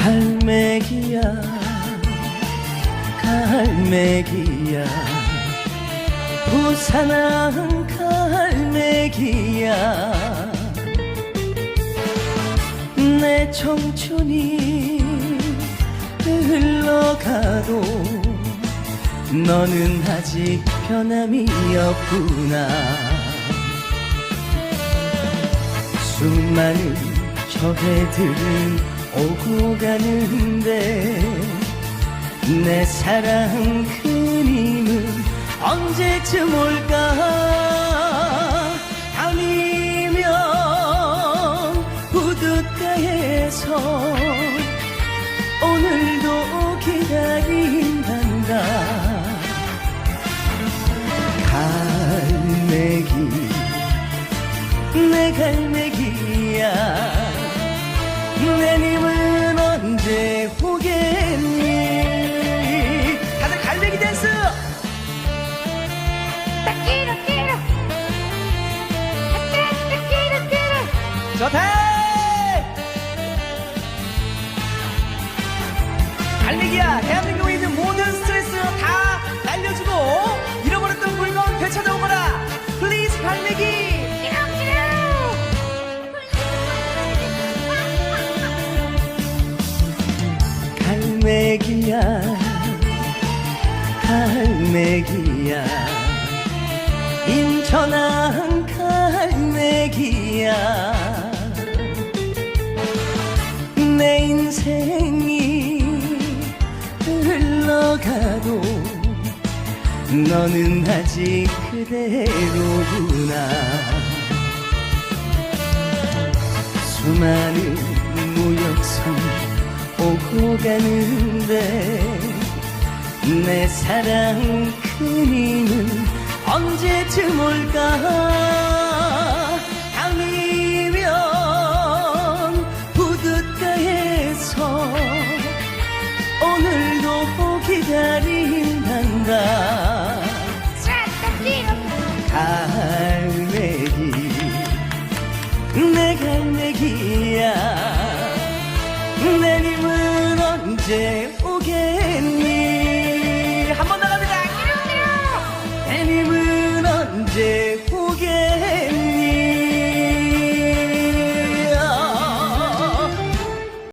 갈매기야 갈매기야. 부산항 갈매기야. 내 청춘이 흘러가도 너는 아직 변함이 없구나. 수많은 저 해들은 오고 가는데 내 사랑 그님은 언제쯤 올까? 아니면 우드가에서 오늘도 기다린단다. 갈매기 내 갈매기야 내 님은 언제 오겠니 다들 갈매기 댄스 Quiero, quiero. Quiero, quiero. 좋다 갈매기야 대한민국에 있는 모든 스트레스 다 날려주고 잃어버렸던 물건 되찾아오거라 플리즈 갈매기 갈매기야 갈매기야. 인천항 갈매기야. 내 인생이 흘러가도 너는 아직 그대로구나. 수많은 무역선 놓고 가는데 내 사랑 그이는 언제쯤 올까? 밤이면 부둣가에서 오늘도 기다린단다 갈매기 내 갈매기야. 내 님은 제 오겠니